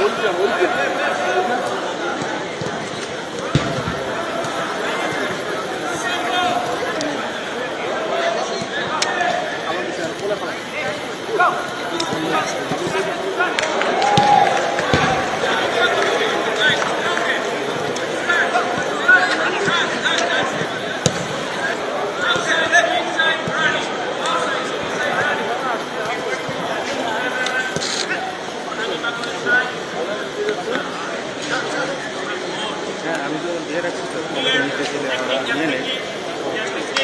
হ্যাঁ আমি তো দিয়ে রাখছি তো নিতে ছেলে ওরা নিয়ে নেই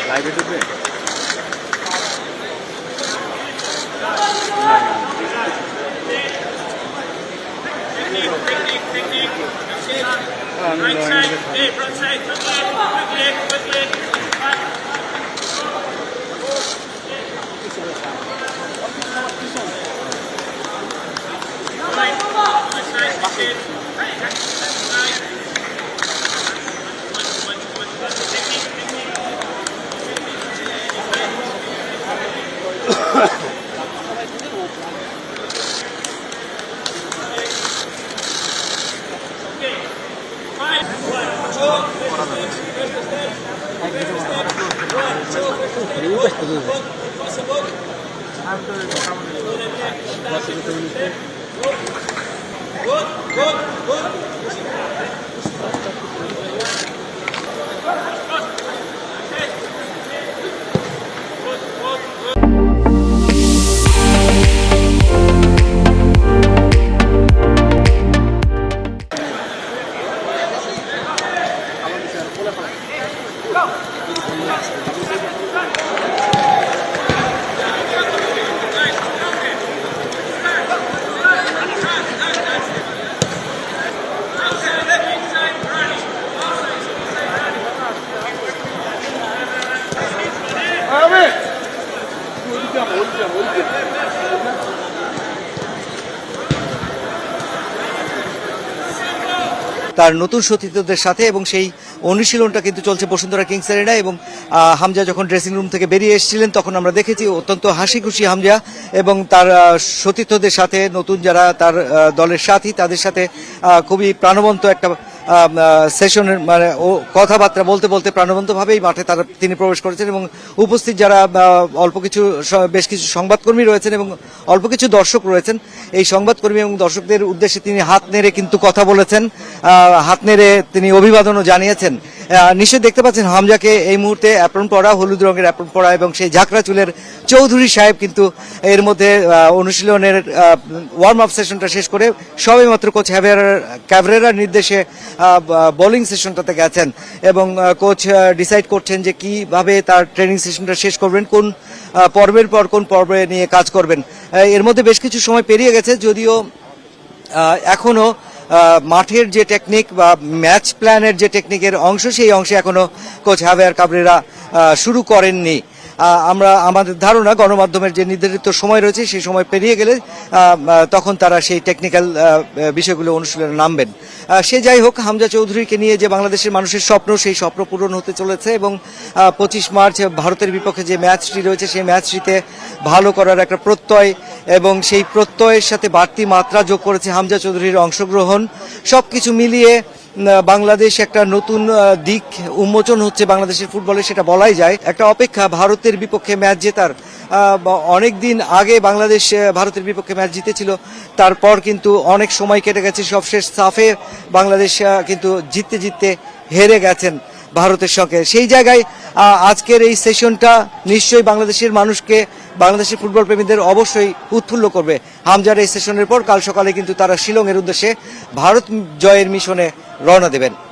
লাইভে ঢুকবে আমি Right লয়েন side, দিকে hey, front side, quickly, quickly, quickly. Five. তার নতুন সতীর্থদের সাথে এবং সেই অনুশীলনটা কিন্তু চলছে বসুন্ধরা কিংস এরিনা এবং হামজা যখন ড্রেসিং রুম থেকে বেরিয়ে এসেছিলেন, তখন আমরা দেখেছি অত্যন্ত হাসি খুশি হামজা এবং তার সতীর্থদের সাথে নতুন যারা তার দলের সাথী, তাদের সাথে খুবই প্রাণবন্ত একটা সেশনের মানে ও কথাবার্তা বলতে বলতে প্রাণবন্তভাবেই মাঠে তারা তিনি প্রবেশ করেছেন এবং উপস্থিত যারা অল্প কিছু বেশ কিছু সংবাদকর্মী রয়েছেন এবং অল্প কিছু দর্শক রয়েছেন, এই সংবাদকর্মী এবং দর্শকদের উদ্দেশ্যে তিনি হাত নেড়ে কিন্তু কথা বলেছেন হাত নেড়ে তিনি অভিবাদনও জানিয়েছেন। নিশ্চয়ই দেখতে পাচ্ছেন হামজাকে এই মুহূর্তে অ্যাপ্রন পরা হলুদ রঙের অ্যাপ্রন পরা এবং সেই ঝাঁকড়া চুলের চৌধুরী সাহেব কিন্তু এর মধ্যে অনুশীলনের ওয়ার্ম আপ সেশনটা শেষ করে সবেমাত্র কোচ হ্যাভেরার ক্যাভরেরার নির্দেশে বোলিং সেশনটাতে গেছেন এবং কোচ ডিসাইড করছেন যে কীভাবে তার ট্রেনিং সেশনটা শেষ করবেন কোন পর্বের পর কোন পর্বে নিয়ে কাজ করবেন। এর মধ্যে বেশ কিছু সময় পেরিয়ে গেছে যদিও আহ, এখনও আহ, মাঠের যে টেকনিক বা ম্যাচ প্ল্যানের যে টেকনিকের অংশ, সেই অংশে এখনও কোচ হ্যাভিয়ার কাবরেরা শুরু করেননি। আমরা, আমাদের ধারণা, গণমাধ্যমের যে নির্ধারিত সময় রয়েছে, সেই সময় পেরিয়ে গেলে তখন তারা সেই টেকনিক্যাল বিষয়গুলো অনুশীলনে নামবেন। সে যাই হোক, হামজা চৌধুরীকে নিয়ে যে বাংলাদেশের মানুষের স্বপ্ন, সেই স্বপ্ন পূরণ হতে চলেছে এবং পঁচিশ মার্চ ভারতের বিপক্ষে যে ম্যাচটি রয়েছে, সেই ম্যাচটিতে ভালো করার একটা প্রত্যয় এবং সেই প্রত্যয়ের সাথে বাড়তি মাত্রা যোগ করেছে হামজা চৌধুরীর অংশগ্রহণ। সব কিছু মিলিয়ে বাংলাদেশ একটা নতুন দিক উন্মোচন হচ্ছে বাংলাদেশের ফুটবলে, সেটা বলাই যায়। একটা অপেক্ষা ভারতের বিপক্ষে ম্যাচ জেতার অনেক দিন আগে বাংলাদেশ ভারতের বিপক্ষে ম্যাচ জিতেছিল। তারপর কিন্তু অনেক সময় কেটে গেছে, সবশেষ সাফে বাংলাদেশ কিন্তু জিততে জিততে হেরে গেছেন। ভারতের সঙ্গে। সেই জায়গায় আজকের এই সেশনটা নিশ্চয়ই বাংলাদেশের মানুষকে, বাংলাদেশের ফুটবল প্রেমীদের অবশ্যই উৎফুল্ল করবে। হামজার এই সেশনের পর কাল সকালে কিন্তু তারা শিলংয়ের উদ্দেশ্যে ভারত জয়ের মিশনে রওনা দেবেন।